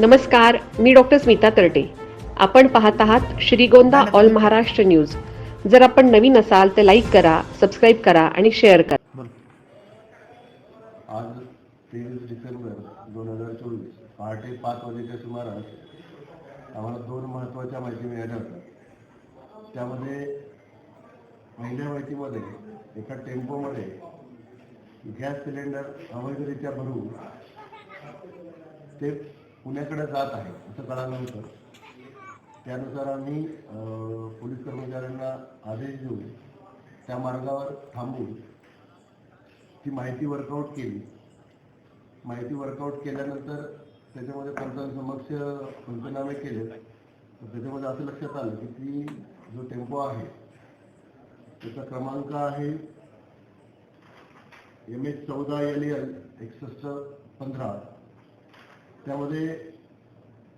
नमस्कार मी डॉक्टर स्मिता तरटे. आपण पाहत आहात श्रीगोंदा ऑल महाराष्ट्र न्यूज. जर आपण नवीन असाल तर लाईक करा सबस्क्राईब करा आणि शेअर करा. आज तेवीस डिसेंबर दोन हजार चोवीस पहाटे पाच वाजेच्या सुमारास आम्हाला दोन महत्त्वाच्या माहिती मिळाल्या होत्या. त्यामध्ये पहिल्या माहितीमध्ये एका टेम्पोमध्ये गॅस सिलेंडर अवैधरित्या भरून ते पुण्याकडे जात आहे असं कळालं होतं. त्यानुसार आम्ही पोलीस कर्मचाऱ्यांना आदेश देऊन त्या मार्गावर थांबून ती माहिती वर्कआउट केली. माहिती वर्कआउट केल्यानंतर त्याच्यामध्ये पंचांसमक्ष पंचनामे केले. तर त्याच्यामध्ये असं लक्षात आलं की ती जो टेम्पो आहे त्याचा क्रमांक आहे एम एच चौदा एल एल एकसष्ट पंधरा. त्यामध्ये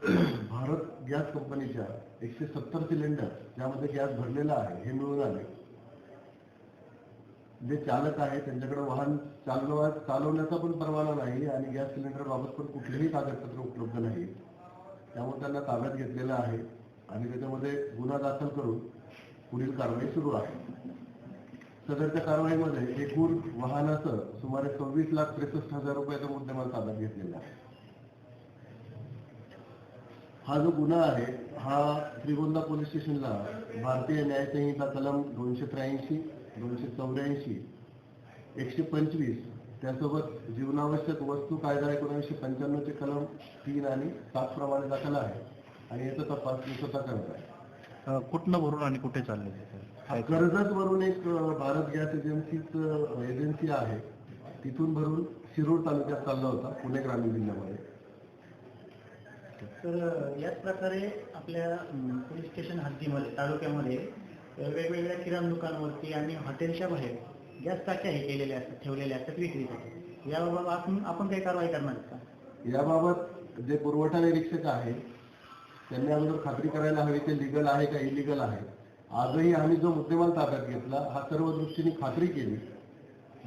भारत गॅस कंपनीच्या एकशे सत्तर सिलेंडर ज्यामध्ये गॅस भरलेला आहे हे मिळून आले. जे चालक आहे त्यांच्याकडे वाहन चालवा चालवण्याचा पण परवाना नाही आणि गॅस सिलेंडर बाबत पण कुठलेही कागदपत्र उपलब्ध नाही. त्यामुळे त्यांना ताब्यात घेतलेलं आहे आणि त्याच्यामध्ये गुन्हा दाखल करून पुढील कारवाई सुरू आहे. सदरच्या कारवाईमध्ये एकूण वाहनाचं सुमारे सव्वीस लाख त्रेसष्ट हजार रुपयाचा मुद्देमाल ताब्यात घेतलेला आहे. हा जो गुन्हा आहे हा श्रीगोंदा पोलीस स्टेशनला भारतीय न्यायसंहिता कलम दोनशे त्र्याऐंशी दोनशे चौऱ्याऐंशी एकशे पंचवीस त्यासोबत जीवनावश्यक वस्तू कायदा एकोणीसशे पंच्याण्णवचे कलम तीन आणि सात प्रमाणे दाखल आहे आणि याचा तपास मी स्वतः करत आहे. कुठनं भरून आणि कुठे चालले कर्जत वरून एक भारत गॅस एजन्सीच एजन्सी आहे. तिथून भरून शिरूर तालुक्यात चालला होता पुणे ग्रामीण जिल्ह्यामध्ये. तर याच प्रकारे आपल्या पोलीस स्टेशन हद्दीमध्ये तालुक्यामध्ये वेगवेगळ्या किराणा दुकानावरती आणि हॉटेलच्या बाहेर गॅस टाक्या हे केलेल्या असतात ठेवलेल्या असतात विक्रीसाठी याबाबत आपण आपण काही कारवाई करणार का? याबाबत जे पुरवठा निरीक्षक आहे त्यांनी अगोदर खात्री करायला हवी ते लिगल आहे का इलिगल आहे. आजही आम्ही जो मुद्देमाल ताब्यात घेतला हा सर्व दृष्टीने खात्री केली.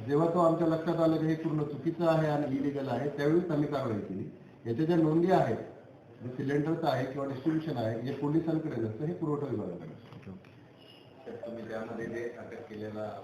जेव्हा तो आमच्या लक्षात आलं की हे पूर्ण चुकीचं आहे आणि इलिगल आहे त्यावेळीच आम्ही कारवाई केली. याच्या ज्या नोंदी आहेत म्हणजे जे सिलेंडरचं आहे किंवा डिस्ट्रीब्युशन आहे हे पोलिसांकडे नसतं हे पुरवठा विभागाकडे असतं. तुम्ही त्यामध्ये जे अटक केलेला